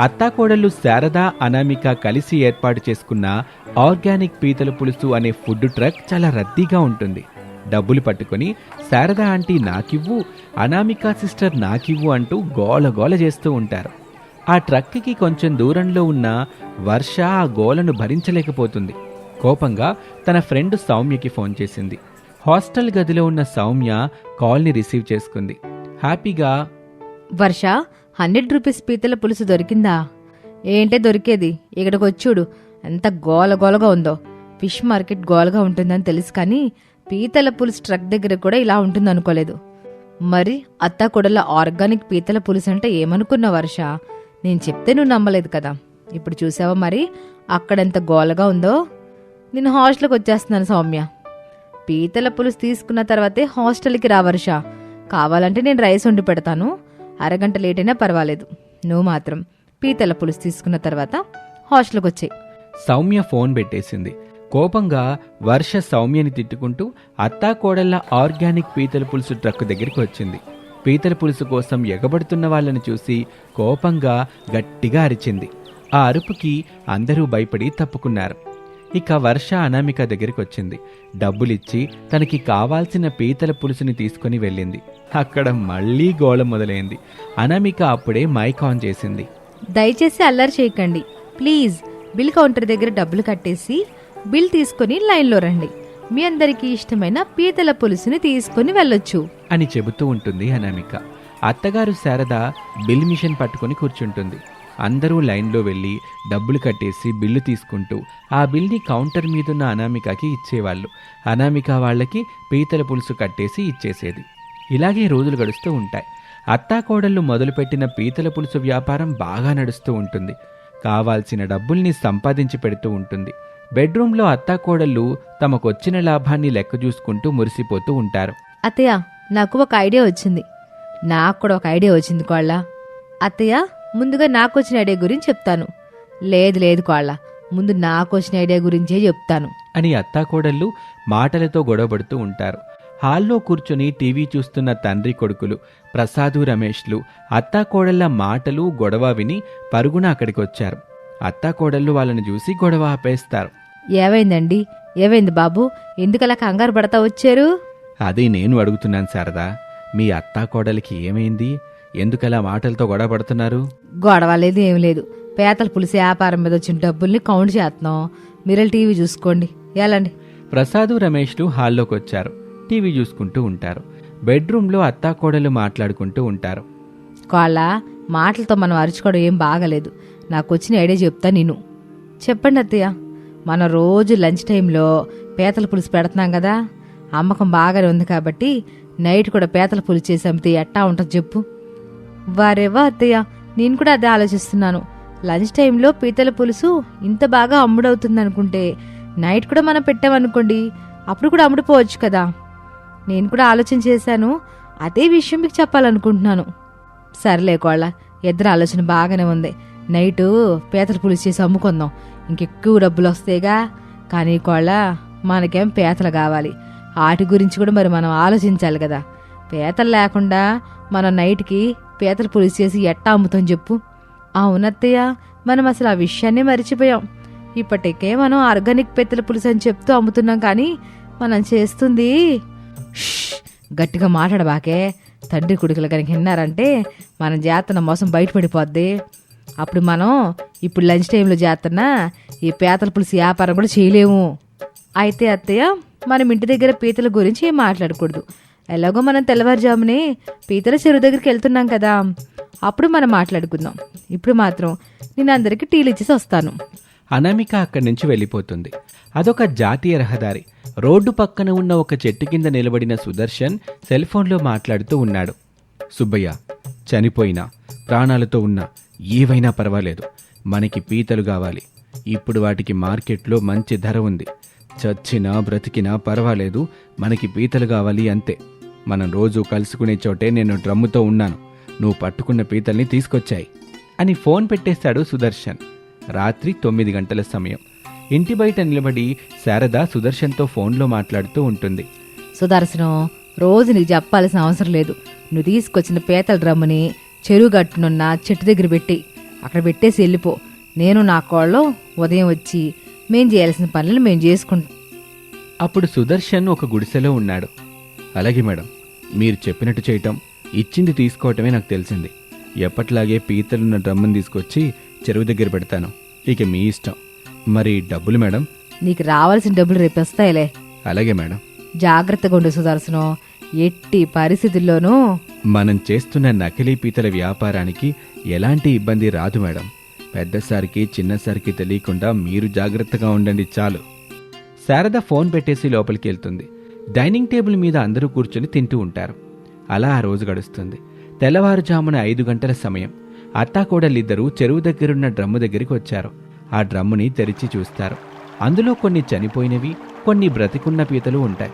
అత్తాకోడళ్ళు శారద అనామిక కలిసి ఏర్పాటు చేసుకున్న ఆర్గానిక్ పీతల పులుసు అనే ఫుడ్ ట్రక్ చాలా రద్దీగా ఉంటుంది. డబ్బులు పట్టుకొని శారద ఆంటీ నాకివ్వు అనామిక సిస్టర్ నాకివ్వు అంటూ గోల గోల చేస్తూ ఉంటారు. ఆ ట్రక్కి కొంచెం దూరంలో ఉన్న వర్ష ఆ గోలను భరించలేకపోతుంది. కోపంగా తన ఫ్రెండ్ సౌమ్యకి ఫోన్ చేసింది. హాస్టల్ గదిలో ఉన్న సౌమ్య కాల్ని రిసీవ్ చేసుకుంది. హ్యాపీగా వర్ష హండ్రెడ్ రూపీస్ పీతల పులుసు దొరికిందా? ఏంటే దొరికేది? ఇక్కడికి వచ్చుడు ఎంత గోల గోలగా ఉందో. ఫిష్ మార్కెట్ గోలగా ఉంటుందని తెలుసు కానీ పీతల పులుసు ట్రక్ దగ్గర కూడా ఇలా ఉంటుంది అనుకోలేదు మరి అత్త కొడల ఆర్గానిక్ పీతల పులుసు అంటే ఏమనుకున్నా వర్ష? నేను చెప్తే నువ్వు నమ్మలేదు కదా. ఇప్పుడు చూసావా మరి అక్కడెంత గోలగా ఉందో? నేను హాస్టల్కి వచ్చేస్తున్నాను సౌమ్య. పీతల పులుసు తీసుకున్న తర్వాతే హాస్టల్కి రా వర్ష. కావాలంటే నేను రైస్ వండి పెడతాను. అరగంట లేటైనా పర్వాలేదు. నువ్వు మాత్రం పీతల పులుసు తీసుకున్న తర్వాత హాస్టల్కి వచ్చాయి సౌమ్య ఫోన్ పెట్టేసింది. కోపంగా వర్ష సౌమ్యని తిట్టుకుంటూ అత్తాకోడళ్ళ ఆర్గానిక్ పీతల పులుసు ట్రక్ దగ్గరికి వచ్చింది. పీతల పులుసు కోసం ఎగబడుతున్న వాళ్ళని చూసి కోపంగా గట్టిగా అరిచింది. ఆ అరుపుకి అందరూ భయపడి తప్పుకున్నారు. ఇక వర్ష అనామిక దగ్గరికి వచ్చింది డబ్బులిచ్చి తనకి కావాల్సిన పీతల పులుసుని తీసుకుని వెళ్ళింది. అక్కడ మళ్ళీ గోళ మొదలైంది. అనామిక అప్పుడే మైక్ ఆన్ చేసింది. దయచేసి అల్లరి చేయకండి. ప్లీజ్ బిల్ కౌంటర్ దగ్గర డబ్బులు కట్టేసి బిల్ తీసుకొని లైన్లో రండి. మీ అందరికీ ఇష్టమైన పీతల పులుసుని తీసుకొని వెళ్ళొచ్చు. అని చెబుతూ ఉంటుంది అనామిక. అత్తగారు శారద బిల్ మిషన్ పట్టుకొని కూర్చుంటుంది. అందరూ లైన్లో వెళ్ళి డబ్బులు కట్టేసి బిల్లు తీసుకుంటూ ఆ బిల్ని కౌంటర్ మీదున్న అనామికకి ఇచ్చేవాళ్ళు. అనామిక వాళ్ళకి పీతల పులుసు కట్టేసి ఇచ్చేసేది. ఇలాగే రోజులు గడుస్తూ ఉంటాయి. అత్తాకోడళ్ళు మొదలుపెట్టిన పీతల పులుసు వ్యాపారం బాగా నడుస్తూ ఉంటుంది. కావాల్సిన డబ్బుల్ని సంపాదించి పెడుతూ ఉంటుంది. బెడ్రూమ్లో అత్తాకోడళ్ళు తమకొచ్చిన లాభాన్ని లెక్క చూసుకుంటూ మురిసిపోతూ ఉంటారు. అత్తయ్య నాకు ఒక ఐడియా వచ్చింది. నాకు కూడా ఒక ఐడియా వచ్చింది కోళ్ళ. అత్తయ్య ముందుగా నాకు వచ్చిన ఐడియా గురించి చెప్తాను. లేదు లేదు కోళ్ళ ముందు నాకు వచ్చిన ఐడియా గురించే చెప్తాను. అని అత్తాకోడళ్ళు మాటలతో గొడవపడుతూ ఉంటారు. హాల్లో కూర్చొని టీవీ చూస్తున్న తండ్రి కొడుకులు ప్రసాదు రమేష్లు అత్తాకోడళ్ళ మాటలు గొడవ విని పరుగున అక్కడికి వచ్చారు అత్తాకోడళ్ళు వాళ్ళని చూసి గొడవ ఆపేస్తారు. ఏమైందండి? ఏమైంది బాబు? ఎందుకలా కంగారు పడతా వచ్చారు? అది నేను అడుగుతున్నాను శారదా. మీ అత్తాకోడలికి ఏమైంది? ఎందుకలా మాటలతో గొడవ పడుతున్నారు? గొడవ లేదు ఏం లేదు. పేతల పులిసి వ్యాపారం మీద వచ్చిన డబ్బుల్ని కౌంట్ చేస్తున్నాం. మీరు టీవీ చూసుకోండి. ఎలాండి? ప్రసాదు రమేష్లు హాల్లోకి వచ్చారు. టీవీ చూసుకుంటూ ఉంటారు. బెడ్రూమ్లో అత్తాకోడలు మాట్లాడుకుంటూ ఉంటారు. కోళ్ళ మాటలతో మనం అరుచుకోవడం ఏం బాగలేదు. నాకు వచ్చిన ఐడియా చెప్తా నేను చెప్పండి అత్తయ్య. మనం రోజు లంచ్ టైంలో పీతల పులుసు పెడుతున్నాం కదా? అమ్మకం బాగానే ఉంది కాబట్టి నైట్ కూడా పీతల పులుసు చేసి అమ్మితే ఎట్టా ఉంటుంది చెప్పు. వారేవా అత్తయ్య? నేను కూడా అదే ఆలోచిస్తున్నాను. లంచ్ టైంలో పీతల పులుసు ఇంత బాగా అమ్ముడవుతుంది అనుకుంటే నైట్ కూడా మనం పెట్టామనుకోండి అప్పుడు కూడా అమ్ముడుపోవచ్చు కదా. నేను కూడా ఆలోచన చేశాను అదే విషయం మీకు చెప్పాలనుకుంటున్నాను. సర్లే కోళ్ళ ఇద్దరు ఆలోచన బాగానే ఉంది. నైటు పీతల పులుసు చేసి అమ్ముకుందాం. ఇంకెక్కువ డబ్బులు వస్తాయిగా కానీ కోళ్ళ మనకేం పీతలు కావాలి. వాటి గురించి కూడా మరి మనం ఆలోచించాలి కదా. పీతలు లేకుండా మనం నైట్కి పీతల పులుసు చేసి ఎట్టా అమ్ముతాం చెప్పు. అవునత్తయ్య మనం అసలు ఆ విషయాన్ని మర్చిపోయాం. ఇప్పటికే మనం ఆర్గానిక్ పీతల పులుసు అని చెప్తూ అమ్ముతున్నాం కానీ మనం చేస్తుంది. గట్టిగా మాట్లాడబాకే. తండ్రి కొడుకులు కనుక విన్నారంటే మనం చేస్తున్న మోసం బయటపడిపోద్ది. అప్పుడు మనం ఇప్పుడు లంచ్ టైంలో చేస్తున్న ఈ పీతల పులుసు వ్యాపారం కూడా చేయలేము. అయితే అత్తయ్య మనం ఇంటి దగ్గర పీతల గురించి ఏం మాట్లాడకూడదు. ఎలాగో మనం తెల్లవారుజామునే పీతల చెరువు దగ్గరికి వెళ్తున్నాం కదా. అప్పుడు మనం మాట్లాడుకుందాం. ఇప్పుడు మాత్రం నేను అందరికీ టీలు ఇచ్చేసి వస్తాను. అనామిక అక్కడి నుంచి వెళ్ళిపోతుంది. అదొక జాతీయ రహదారి. రోడ్డు పక్కన ఉన్న ఒక చెట్టు కింద నిలబడిన సుదర్శన్ సెల్ ఫోన్లో మాట్లాడుతూ ఉన్నాడు. సుబ్బయ్య చనిపోయినా ప్రాణాలతో ఉన్నా ఏవైనా పర్వాలేదు. మనకి పీతలు కావాలి. ఇప్పుడు వాటికి మార్కెట్లో మంచి ధర ఉంది. చచ్చినా బ్రతికినా పర్వాలేదు. మనకి పీతలు కావాలి అంతే. మనం రోజు కలుసుకునే చోటే నేను డ్రమ్ముతో ఉన్నాను. నువ్వు పట్టుకున్న పీతల్ని తీసుకొచ్చాయి. అని ఫోన్ పెట్టేశాడు సుదర్శన్. రాత్రి తొమ్మిది గంటల సమయం. ఇంటి బయట నిలబడి శారద సుదర్శన్తో ఫోన్లో మాట్లాడుతూ ఉంటుంది. సుదర్శనం రోజు నీకు చెప్పాల్సిన అవసరం లేదు. నువ్వు తీసుకొచ్చిన పీతల డ్రమ్ముని చెరువు గట్టునున్న చెట్టు దగ్గర పెట్టి అక్కడ పెట్టేసి వెళ్ళిపో. నేను నా కోళ్ళు ఉదయం వచ్చి మేం చేయాల్సిన పనులు మేము చేసుకుంటాం. అప్పుడు సుదర్శన్ ఒక గుడిసెలో ఉన్నాడు. అలాగే మేడం. మీరు చెప్పినట్టు చేయటం ఇచ్చింది తీసుకోవటమే నాకు తెలిసింది. ఎప్పట్లాగే పీతలున్న డ్రమ్ముని తీసుకొచ్చి చెరువు దగ్గర పెడతాను. ఇక మీ ఇష్టం. మరి డబ్బులు మేడం? నీకు రావాల్సిన డబ్బులు రేపు వస్తాయిలే. అలాగే మేడం. జాగ్రత్తగా ఉండు సుదర్శనం. ఎట్టి పరిస్థితుల్లోనూ మనం చేస్తున్న నకిలీ పీతల వ్యాపారానికి ఎలాంటి ఇబ్బంది రాదు మేడం. పెద్దసారికి చిన్నసారికి తెలియకుండా మీరు జాగ్రత్తగా ఉండండి చాలు. శారద ఫోన్ పెట్టేసి లోపలికి వెళ్తుంది. డైనింగ్ టేబుల్ మీద అందరూ కూర్చొని తింటూ ఉంటారు. అలా ఆ రోజు గడుస్తుంది. తెల్లవారుజామున ఐదు గంటల సమయం. అత్తాకోడలిద్దరూ చెరువు దగ్గరున్న డ్రమ్ము దగ్గరికి వచ్చారు. ఆ డ్రమ్ముని తెరిచి చూస్తారు. అందులో కొన్ని చనిపోయినవి కొన్ని బ్రతికున్న పీతలు ఉంటాయి.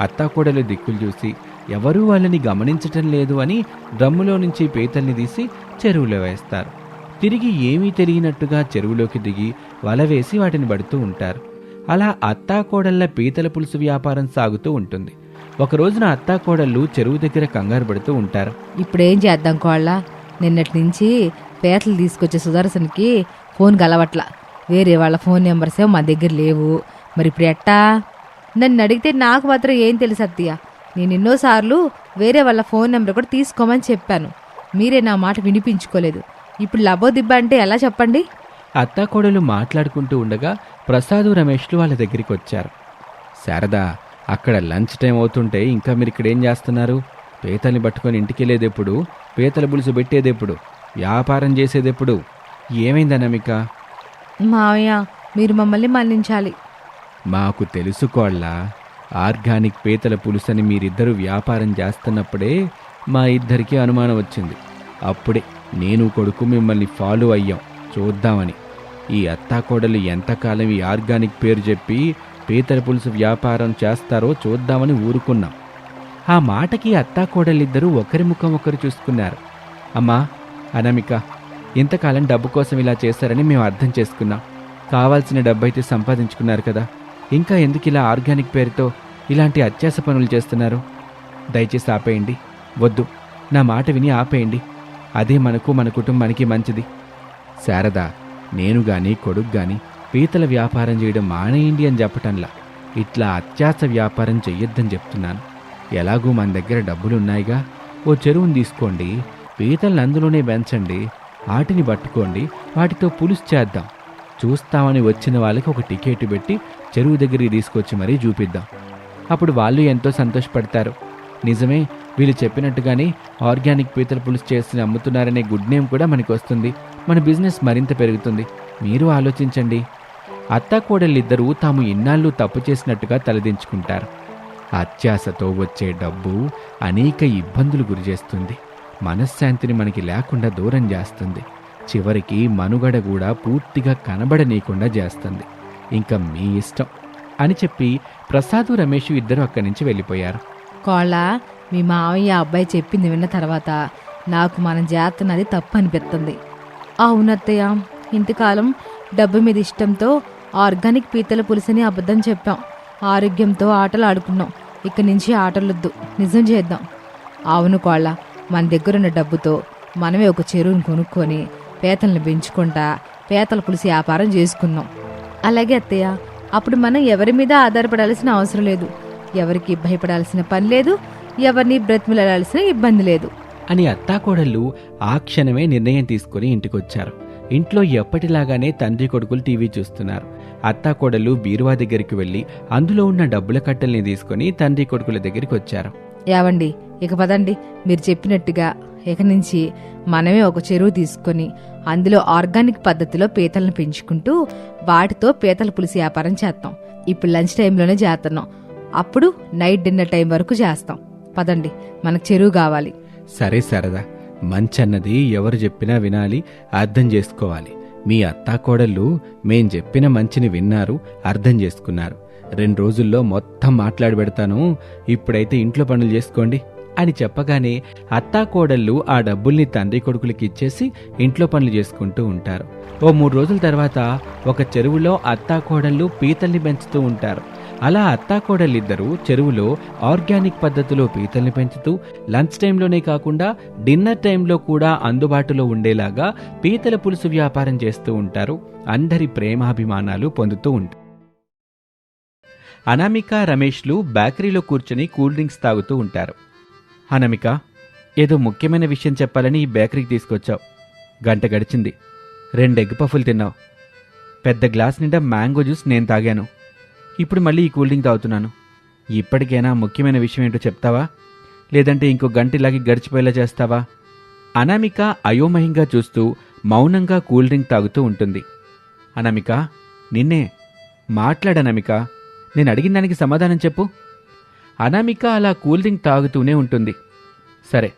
అత్తాకోడలు దిక్కులు చూసి ఎవరూ వాళ్ళని గమనించటం లేదు అని డ్రమ్ములో నుంచి పీతల్ని తీసి చెరువులో వేస్తారు. తిరిగి ఏమీ తెలియనట్టుగా చెరువులోకి దిగి వల వేసి వాటిని పడుతూ ఉంటారు. అలా అత్తాకోడళ్ళ పీతల పులుసు వ్యాపారం సాగుతూ ఉంటుంది. ఒక రోజున అత్తాకోడళ్ళు చెరువు దగ్గర కంగారు పడుతూ ఉంటారు. ఇప్పుడేం చేద్దాం కోళ్ళ? నిన్నటి నుంచి పేతలు తీసుకొచ్చే సుదర్శన్కి ఫోన్ కలవట్ల వేరే వాళ్ళ ఫోన్ నెంబర్స్ ఏమో మా దగ్గర లేవు. మరి ఇప్పుడు ఎట్టా? నన్ను అడిగితే నాకు మాత్రం ఏం తెలుసు అత్తయ్య. నేను ఎన్నోసార్లు వేరే వాళ్ళ ఫోన్ నెంబర్ కూడా తీసుకోమని చెప్పాను. మీరే నా మాట వినిపించుకోలేదు. ఇప్పుడు లబో దిబ్బ అంటే ఎలా చెప్పండి? అత్తాకోడలు మాట్లాడుకుంటూ ఉండగా ప్రసాదు రమేష్లు వాళ్ళ దగ్గరికి వచ్చారు శారదా అక్కడ లంచ్ టైం అవుతుంటే ఇంకా మీరు ఇక్కడ ఏం చేస్తున్నారు? పీతల్ని పట్టుకొని ఇంటికి వెళ్ళేదెప్పుడు పీతల పులుసు పెట్టేదెప్పుడు? వ్యాపారం చేసేదెప్పుడు? ఏమైందనమిక మావయ్య మీరు మమ్మల్ని మన్నించాలి. మాకు తెలుసుకోళ్ళ ఆర్గానిక్ పీతల పులుసని మీరిద్దరూ వ్యాపారం చేస్తున్నప్పుడే మా ఇద్దరికీ అనుమానం వచ్చింది. అప్పుడే నేను కొడుకు మిమ్మల్ని ఫాలో అయ్యాం. చూద్దామని. ఈ అత్తాకోడలు ఎంతకాలం ఈ ఆర్గానిక్ పేరు చెప్పి పీతల పులుసు వ్యాపారం చేస్తారో చూద్దామని ఊరుకున్నాం. ఆ మాటకి అత్తాకోడలిద్దరూ ఒకరి ముఖం ఒకరు చూసుకున్నారు. అమ్మా అనామిక ఇంతకాలం డబ్బు కోసం ఇలా చేశారని మేము అర్థం చేసుకున్నాం. కావాల్సిన డబ్బు అయితే సంపాదించుకున్నారు కదా. ఇంకా ఎందుకు ఇలా ఆర్గానిక్ పేరుతో ఇలాంటి అత్యాస పనులు చేస్తున్నారు? దయచేసి ఆపేయండి. వద్దు. నా మాట విని ఆపేయండి. అదే మనకు మన కుటుంబానికి మంచిది. శారద నేను గాని కొడుకు గాని పీతల వ్యాపారం చేయడం మానేయండి అని చెప్పటంలా. ఇట్లా అత్యాస వ్యాపారం చెయ్యొద్దని చెప్తున్నాను. ఎలాగూ మన దగ్గర డబ్బులున్నాయిగా. ఓ చెరువుని తీసుకోండి పీతలను అందులోనే పెంచండి వాటిని పట్టుకోండి వాటితో పులుసు చేద్దాం. చూస్తామని వచ్చిన వాళ్ళకి ఒక టికెట్ పెట్టి చెరువు దగ్గరికి తీసుకొచ్చి మరీ చూపిద్దాం. అప్పుడు వాళ్ళు ఎంతో సంతోషపడతారు. నిజమే వీళ్ళు చెప్పినట్టుగానే ఆర్గానిక్ పీతల పులుసు చేసి అమ్ముతున్నారనే గుడ్ నేమ్ కూడా మనకు వస్తుంది మన బిజినెస్ మరింత పెరుగుతుంది. మీరు ఆలోచించండి. అత్తాకోడలిద్దరూ తాము ఇన్నాళ్ళు తప్పు చేసినట్టుగా తలదించుకుంటారు. అత్యాశతో వచ్చే డబ్బు అనేక ఇబ్బందులు గురిచేస్తుంది మనశ్శాంతిని మనకి లేకుండా దూరం చేస్తుంది. చివరికి మనుగడ కూడా పూర్తిగా కనబడనీయకుండా చేస్తుంది. ఇంకా మీ ఇష్టం అని చెప్పి ప్రసాదు రమేష్ ఇద్దరు అక్కడి నుంచి వెళ్ళిపోయారు. కోళ్ళ మీ మావయ్య అబ్బాయి చెప్పింది విన్న తర్వాత నాకు మనం చేస్తున్నది తప్పు అనిపిస్తుంది. అవునత్తయ్య ఇంతకాలం డబ్బు మీద ఇష్టంతో ఆర్గానిక్ పీతల పులుసని అబద్ధం చెప్పాం. ఆరోగ్యంతో ఆటలు ఆడుకున్నాం. ఇక్కడి నుంచి ఆటలొద్దు. నిజం చేద్దాం. అవును కోళ్ళ మన దగ్గరున్న డబ్బుతో మనమే ఒక చెరువును కొనుక్కొని పీతలను పెంచుకుంటా పీతల పులుసు వ్యాపారం చేసుకుందాం అలాగే అత్తయ్య అప్పుడు మనం ఎవరి మీద ఆధారపడాల్సిన అవసరం లేదు. ఎవరికి భయపడాల్సిన పని లేదు. ఎవరిని బ్రతిమలాడాల్సిన ఇబ్బంది లేదు. అని అత్తాకోడళ్ళు ఆ క్షణమే నిర్ణయం తీసుకుని ఇంటికొచ్చారు. ఇంట్లో ఎప్పటిలాగానే తండ్రి కొడుకులు టీవీ చూస్తున్నారు. అత్తాకోడళ్ళు బీరువా దగ్గరికి వెళ్ళి అందులో ఉన్న డబ్బుల కట్టల్ని తీసుకుని తండ్రి కొడుకుల దగ్గరికి వచ్చారు యావండి ఇక పదండి మీరు చెప్పినట్టుగా ఇక నుంచి మనమే ఒక చెరువు తీసుకొని అందులో ఆర్గానిక్ పద్ధతిలో పీతలను పెంచుకుంటూ వాటితో పీతల పులుసు వ్యాపారం చేస్తాం. ఇప్పుడు లంచ్ టైంలోనే చేస్తున్నాం. అప్పుడు నైట్ డిన్నర్ టైం వరకు చేస్తాం. పదండి మనకు చెరువు కావాలి. సరే సరదా మంచన్నది ఎవరు చెప్పినా వినాలి అర్థం చేసుకోవాలి. మీ అత్తాకోడళ్ళు మేం చెప్పిన మంచిని విన్నారు అర్థం చేసుకున్నారు. రెండు రోజుల్లో మొత్తం మాట్లాడి పెడతాను ఇప్పుడైతే ఇంట్లో పనులు చేసుకోండి అని చెప్పగానే అత్తాకోడళ్ళు ఆ డబ్బుల్ని తండ్రి కొడుకులకి ఇచ్చేసి ఇంట్లో పనులు చేసుకుంటూ ఉంటారు. ఓ మూడు రోజుల తర్వాత ఒక చెరువులో అత్తాకోడళ్ళు పీతల్ని పెంచుతూ ఉంటారు. అలా అత్తాకోడలిద్దరూ చెరువులో ఆర్గానిక్ పద్ధతిలో పీతల్ని పెంచుతూ లంచ్ టైంలోనే కాకుండా డిన్నర్ టైంలో కూడా అందుబాటులో ఉండేలాగా పీతల పులుసు వ్యాపారం చేస్తూ ఉంటారు. అందరి ప్రేమాభిమానాలు పొందుతూ ఉంటారు. అనామిక రమేష్లు బేకరీలో కూర్చొని కూల్ డ్రింక్స్ తాగుతూ ఉంటారు. అనామిక ఏదో ముఖ్యమైన విషయం చెప్పాలని ఈ బేకరీకి తీసుకొచ్చావు. గంట గడిచింది. రెండు ఎగ్ పఫులు తిన్నావు. పెద్ద గ్లాస్ నిండా మ్యాంగో జ్యూస్ నేను తాగాను. ఇప్పుడు మళ్ళీ ఈ కూల్ డ్రింక్ తాగుతున్నాను. ఇప్పటికైనా ముఖ్యమైన విషయం ఏంటో చెప్తావా? లేదంటే ఇంకో గంట ఇలాగే గడిచిపోయేలా చేస్తావా? అనామిక అయోమయంగా చూస్తూ మౌనంగా కూల్ డ్రింక్ తాగుతూ ఉంటుంది. అనామిక నిన్నే మాట్లాడనామిక నేను అడిగిన దానికి సమాధానం చెప్పు. అనామిక అలా కూల్ డ్రింక్ తాగుతూనే ఉంటుంది. సరే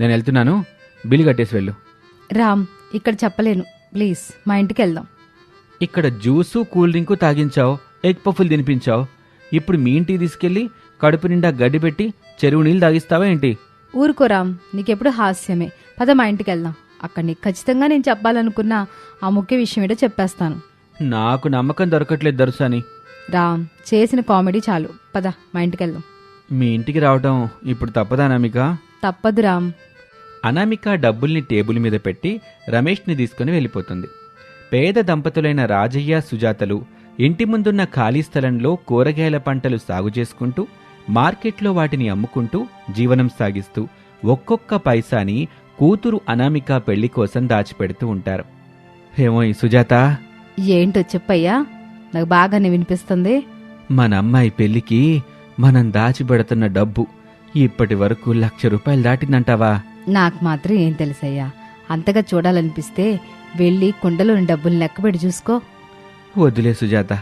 నేను వెళ్తున్నాను. బిల్ కట్టేసి వెళ్ళు. రామ్ ఇక్కడ చెప్పలేను. ప్లీజ్ మా ఇంటికి వెళ్దాం. ఇక్కడ జ్యూసు కూల్ డ్రింకు తాగించావు. ఎగ్ పఫ్ఫులు తినిపించావు. ఇప్పుడు మీ ఇంటికి తీసుకెళ్ళి కడుపు నిండా గడ్డి పెట్టి చెరువు నీళ్ళు తాగిస్తావా ఏంటి? ఊరుకో రామ్ నీకెప్పుడు హాస్యమే. పద మా ఇంటికి వెళ్దాం. అక్కడ నీకు ఖచ్చితంగా నేను చెప్పాలనుకున్న ఆ ముఖ్య విషయం ఏంటో చెప్పేస్తాను. నాకు నమ్మకం దొరకట్లేదు దర్శని రామ్ చేసిన కామెడీ చాలు. పద మా ఇంటికి వెళ్దాం. మీ ఇంటికి రావటం ఇప్పుడు తప్పదా అనామిక? తప్పదు రామ్. అనామిక డబ్బుల్ని టేబుల్ మీద పెట్టి రమేష్ని తీసుకుని వెళ్ళిపోతుంది. పేద దంపతులైన రాజయ్య సుజాతలు ఇంటి ముందున్న ఖాళీ స్థలంలో కూరగాయల పంటలు సాగు చేసుకుంటూ మార్కెట్లో వాటిని అమ్ముకుంటూ జీవనం సాగిస్తూ ఒక్కొక్క పైసాని కూతురు అనామిక పెళ్ళి కోసం దాచిపెడుతూ ఉంటారు. ఏమో ఈ సుజాత. ఏంటో చెప్పయ్యా నాకు బాగానే వినిపిస్తుంది. మన అమ్మాయి పెళ్ళికి మనం దాచిపెడుతున్న డబ్బు ఇప్పటి వరకు లక్ష రూపాయలు దాటిందంటావా? నాకు మాత్రం ఏం తెలుసయ్యా అంతగా చూడాలనిపిస్తే వెళ్ళి కుండలోని డబ్బులు లెక్కబెట్టి చూసుకో. వదిలే సుజాత.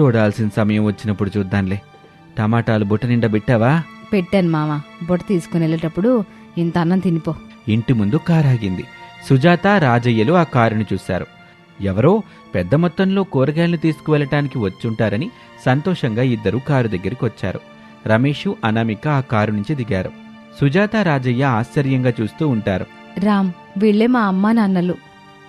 చూడాల్సిన సమయం వచ్చినప్పుడు చూద్దాంలే. టమాటాలు బుట్ట నిండా పెట్టావా? పెట్టాను మామ. బొట్ట తీసుకుని వెళ్ళేటప్పుడు ఇంత అన్నం తినిపో. ఇంటి ముందు కారాగింది. సుజాత రాజయ్యలు ఆ కారుని చూశారు. ఎవరో పెద్ద మొత్తంలో కూరగాయలను తీసుకువెళ్ళటానికి వచ్చుంటారని సంతోషంగా ఇద్దరు కారు దగ్గరికి వచ్చారు. రమేషు అనామిక ఆ కారు నుంచి దిగారు. సుజాత రాజయ్య ఆశ్చర్యంగా చూస్తూ ఉంటారు. రామ్ వీళ్ళే మా అమ్మా నాన్నలు.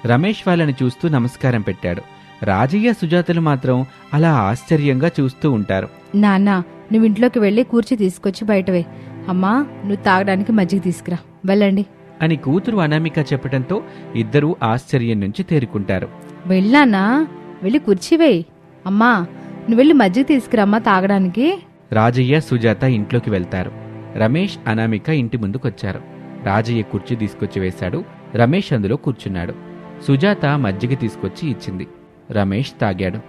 రమేష్ వాళ్ళని చూస్తూ నమస్కారం పెట్టాడు. రాజయ్య సుజాతలు మాత్రం అలా ఆశ్చర్యంగా చూస్తూ ఉంటారు. నాన్న నువ్వు ఇంట్లోకి వెళ్ళి కూర్చి తీసుకొచ్చి బయటవే. అమ్మా నువ్వు తాగడానికి మజ్జిగ తీసుకురా. వెళ్ళండి. అని కూతురు అనామిక చెప్పటంతో ఇద్దరూ ఆశ్చర్యం నుంచి తేరుకుంటారు. వెళ్ళానా? వెళ్ళి కూర్చివేయి అమ్మా నువ్వు వెళ్ళి మజ్జిగ తీసుకురమ్మా తాగడానికి. రాజయ్య సుజాత ఇంట్లోకి వెళ్తారు. రమేష్ అనామిక ఇంటి ముందుకొచ్చారు. రాజయ్య కుర్చీ తీసుకొచ్చి వేశాడు. రమేష్ అందులో కూర్చున్నాడు. సుజాత మజ్జిగ తీసుకొచ్చి ఇచ్చింది. రమేష్ తాగాడు.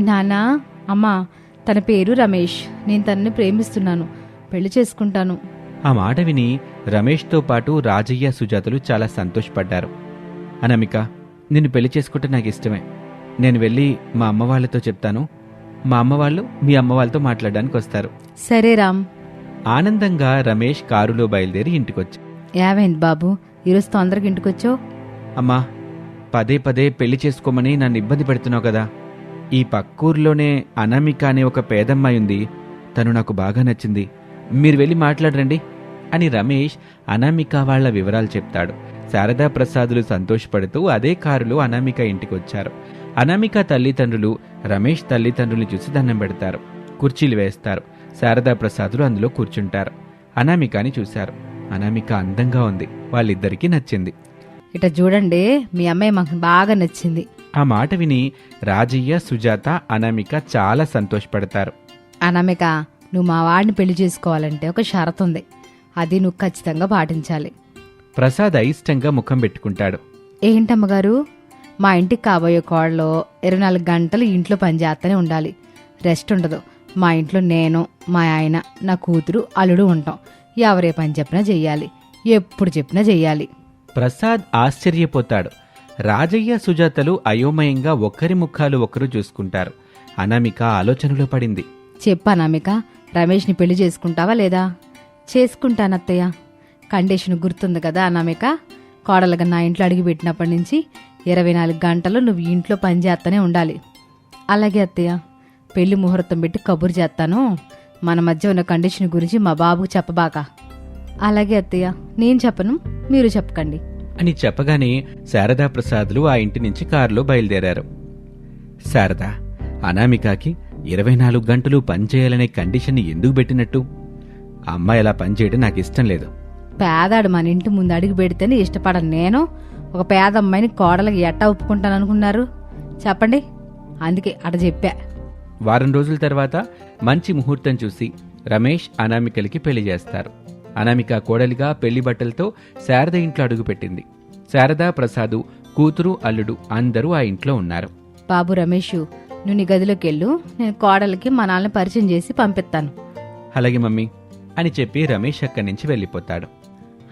నానా అమ్మా తన పేరు రమేష్. నేను తనని ప్రేమిస్తున్నాను. పెళ్ళి చేసుకుంటాను. ఆ మాట విని రమేష్తో పాటు రాజయ్య సుజాతలు చాలా సంతోషపడ్డారు. అనామిక నిన్ను పెళ్ళి చేసుకుంటే నాకు ఇష్టమే. నేను వెళ్ళి మా అమ్మ వాళ్ళతో చెప్తాను. మా అమ్మ వాళ్ళు మీ అమ్మ వాళ్ళతో మాట్లాడడానికి వస్తారు. సరే రామ్. ఆనందంగా రమేష్ కారులో బయలుదేరి ఇంటికొచ్చి ఏమైంది బాబు? ఈరోజు తొందరగా ఇంటికొచ్చావు? అమ్మా పదే పదే పెళ్ళి చేసుకోమని నన్ను ఇబ్బంది పెడుతున్నావు కదా. ఈ పక్కూర్లోనే అనామిక అనే ఒక పేదమ్మాయి ఉంది. తను నాకు బాగా నచ్చింది. మీరు వెళ్ళి మాట్లాడరండి అని రమేష్ అనామిక వాళ్ళ వివరాలు చెప్తాడు. శారదా ప్రసాదులు సంతోషపడుతూ అదే కారులో అనామిక ఇంటికొచ్చారు. అనామిక తల్లిదండ్రులు రమేష్ తల్లిదండ్రులు చూసి దండం పెడతారు. కుర్చీలు వేస్తారు. శారదా ప్రసాదులు అందులో కూర్చుంటారు. అనామికని చూశారు. అనామిక అందంగా ఉంది. వాళ్ళిద్దరికీ నచ్చింది. ఇట చూడండి మీ అమ్మాయి మాకు బాగా నచ్చింది. ఆ మాట విని రాజయ్య సుజాత అనామిక చాలా సంతోషపడతారు. అనామిక నువ్వు మా వాడిని పెళ్ళి చేసుకోవాలంటే ఒక షరతు ఉంది. అది నువ్వు ఖచ్చితంగా పాటించాలి. ప్రసాద్ అయిష్టంగా ముఖం పెట్టుకుంటాడు. ఏంటమ్మగారు మా ఇంటికి కాబోయే కోడలో ఇరవై నాలుగు గంటలు ఇంట్లో పనిచేస్తూనే ఉండాలి. రెస్ట్ ఉండదు. మా ఇంట్లో నేను మా ఆయన నా కూతురు అల్లుడు ఉంటాం. ఎవరే పని చెప్పినా చెయ్యాలి. ఎప్పుడు చెప్పినా చెయ్యాలి. ప్రసాద్ ఆశ్చర్యపోతాడు. రాజయ్య సుజాతలు అయోమయంగా ఒకరి ముఖాలు ఒకరు చూసుకుంటారు. అనామిక ఆలోచనలో పడింది. చెప్పు అనామిక రమేష్ని పెళ్ళి చేసుకుంటావా లేదా? చేసుకుంటానత్తయ్య. కండిషన్ గుర్తుంది కదా అనామిక? కోడలుగా నా ఇంట్లో అడిగి పెట్టినప్పటి నుంచి ఇరవై నాలుగు గంటలు నువ్వు ఇంట్లో పని చేస్తూనే ఉండాలి. అలాగే అత్తయ్య పెళ్ళి ముహూర్తం పెట్టి కబురు చేస్తాను మన మధ్య ఉన్న కండిషన్ గురించి మా బాబుకు చెప్పబాక. అలాగే అత్తయ్య నేను చెప్పను మీరు చెప్పకండి. అని చెప్పగానే శారదా ప్రసాద్లు ఆ ఇంటి నుంచి కారులో బయలుదేరారు. శారద అనామికకి ఇరవై నాలుగు గంటలు పనిచేయాలనే కండిషన్ని ఎందుకు పెట్టినట్టు? అమ్మాయి అలా పనిచేయడం నాకు ఇష్టం లేదు. పేదాడు మన ఇంటి ముందు అడుగు పెడితేనే ఇష్టపడను నేను. ఒక పేద అమ్మాయిని కోడలకి ఎట్టా ఒప్పుకుంటాను అనుకున్నారు? చెప్పండి. అందుకే అట చెప్పా. వారం రోజుల తర్వాత మంచి ముహూర్తం చూసి రమేష్ అనామికలకి పెళ్ళి చేస్తారు. అనామిక కోడలిగా పెళ్ళి బట్టలతో శారద ఇంట్లో అడుగుపెట్టింది. శారద ప్రసాదు కూతురు అల్లుడు అందరూ ఆ ఇంట్లో ఉన్నారు. బాబు రమేష్ నువ్వు నీ గదిలోకి వెళ్ళు నేను కోడలకి మా పరిచయం చేసి పంపిస్తాను. అలాగే మమ్మీ అని చెప్పి రమేష్ అక్కడి నుంచి వెళ్ళిపోతాడు.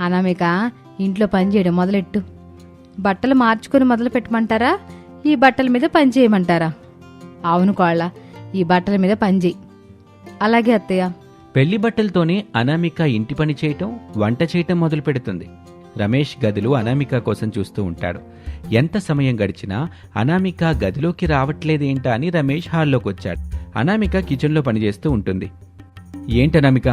అనామిక ఇంట్లో పని చేయడం మొదలెట్టు. బట్టలు మార్చుకొని మొదలు పెట్టమంటారా? ఈ బట్టల మీద పని చేయమంటారా? అవును కోళ్ళ ఈ బట్టల మీద పని చేయి. అలాగే అత్తయ్య. పెళ్ళి బట్టలతోనే అనామిక ఇంటి పని చేయటం వంట చేయటం మొదలు పెడుతుంది. రమేష్ గదిలో అనామిక కోసం చూస్తూ ఉంటాడు. ఎంత సమయం గడిచినా అనామిక గదిలోకి రావట్లేదేంటా అని రమేష్ హాల్లోకి వచ్చాడు అనామిక కిచెన్లో పనిచేస్తూ ఉంటుంది. ఏంటనామిక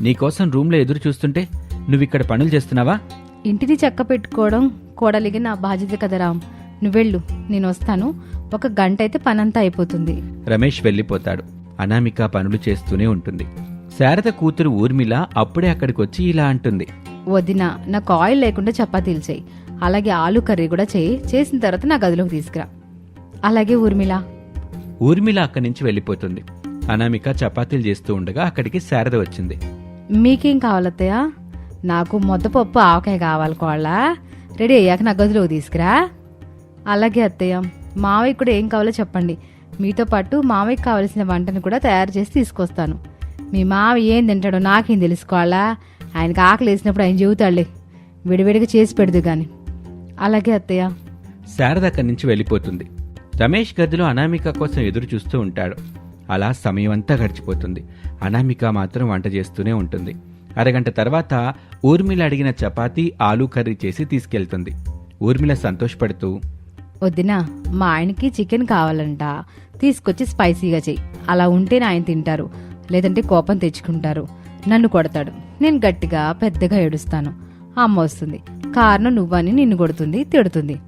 నీకోసం రూమ్లో ఎదురు చూస్తుంటే నువ్విక్కడ పనులు చేస్తున్నావా? ఇంటిని చక్క పెట్టుకోవడం కోడలిగి నా బాధ్యత కదా రామ్. నువ్వెళ్ళు నేను వస్తాను. ఒక గంట అయితే పనంతా అయిపోతుంది. రమేష్ వెళ్ళిపోతాడు. అనామిక పనులు చేస్తూనే ఉంటుంది. శారద కూతురు ఊర్మిళ అప్పుడే అక్కడికొచ్చి ఇలా అంటుంది. వదిన నాకు ఆయిల్ లేకుండా చపాతీలు చేయి. అలాగే ఆలు కర్రీ కూడా చేయి. చేసిన తర్వాత నా గదిలోకి తీసుకురా. అలాగే ఊర్మిళ. ఊర్మిళ అక్కడి నుంచి వెళ్ళిపోతుంది. అనామిక చపాతీలు చేస్తూ ఉండగా అక్కడికి శారద వచ్చింది. మీకేం కావాలత్తయ్య? నాకు ముద్దపప్పు ఆవకాయ కావాలి కోళ్ళ. రెడీ అయ్యాక నా గదిలోకి తీసుకురా. అలాగే అత్తయ్య మావయ్య కూడా ఏం కావాలో చెప్పండి. మీతో పాటు మావయ్యకి కావలసిన వంటను కూడా తయారు చేసి తీసుకొస్తాను. మీ మావయ్య ఏం తింటాడో నాకేం తెలుసుకోవాలా? ఆయనకి ఆకలి వేసినప్పుడు ఆయన చెబుతాడులే. విడివిడిగా చేసి పెడదు గాని. అలాగే అత్తయ్య. శారద అక్కడి నుంచి వెళ్ళిపోతుంది. రమేష్ గదిలో అనామిక కోసం ఎదురు చూస్తూ ఉంటాడు. అలా సమయం అంతా గడిచిపోతుంది. అనామిక మాత్రం వంట చేస్తూనే ఉంటుంది. అరగంట తర్వాత ఊర్మిళ అడిగిన చపాతీ ఆలూ కర్రీ చేసి తీసుకెళ్తుంది. ఊర్మిళ సంతోషపడుతూ వద్దినా మా ఆయనకి చికెన్ కావాలంట. తీసుకొచ్చి స్పైసీగా చెయ్యి. అలా ఉంటేనే ఆయన తింటారు. లేదంటే కోపం తెచ్చుకుంటారు. నన్ను కొడతాడు. నేను గట్టిగా పెద్దగా ఏడుస్తాను. అమ్మ వస్తుంది. కారణం నువ్వని నిన్ను కొడుతుంది తిడుతుంది.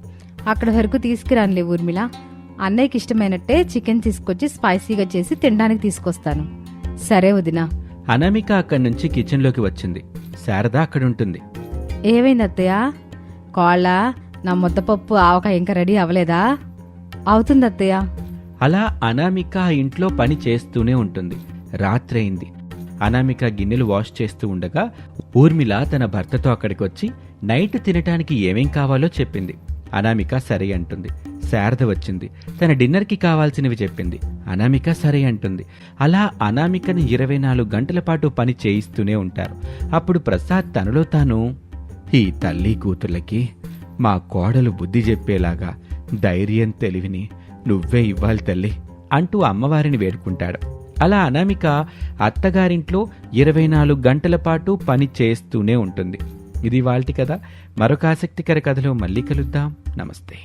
అక్కడ వరకు తీసుకురానులే ఊర్మిళ. అన్నయ్యకి ఇష్టమైనట్టే చికెన్ తీసుకొచ్చి స్పైసీగా చేసి తినడానికి తీసుకొస్తాను. సరే వదినా. అనామిక అక్కడి నుంచి కిచెన్లోకి వచ్చింది. శారద అక్కడుంటుంది. ఏమైంది అత్తయ్య కోళ్ళ నా ముద్దపప్పు ఆవకాయ ఇంకా రెడీ అవ్వలేదా? అవుతుంది అత్తయ్య అలా అనామిక ఆ ఇంట్లో పని చేస్తూనే ఉంటుంది. రాత్రైంది. అనామిక గిన్నెలు వాష్ చేస్తూ ఉండగా ఊర్మిళ తన భర్తతో అక్కడికి వచ్చి నైట్ తినటానికి ఏమేం కావాలో చెప్పింది. అనామిక సరే అంటుంది. శారద వచ్చింది. తన డిన్నర్కి కావాల్సినవి చెప్పింది. అనామిక సరే అంటుంది. అలా అనామికని ఇరవై నాలుగు గంటల పాటు పని చేయిస్తూనే ఉంటారు. అప్పుడు ప్రసాద్ తనలో తాను ఈ తల్లి కూతుర్లకి మా కోడలు బుద్ధి చెప్పేలాగా ధైర్యం తెలివిని నువ్వే ఇవ్వాలి తల్లి అంటూ అమ్మవారిని వేడుకుంటాడు. అలా అనామిక అత్తగారింట్లో ఇరవై నాలుగు గంటల పాటు పని చేస్తూనే ఉంటుంది. ఇది వాళ్ళటి కథ. మరొక ఆసక్తికర కథలో మళ్ళీ కలుద్దాం. నమస్తే.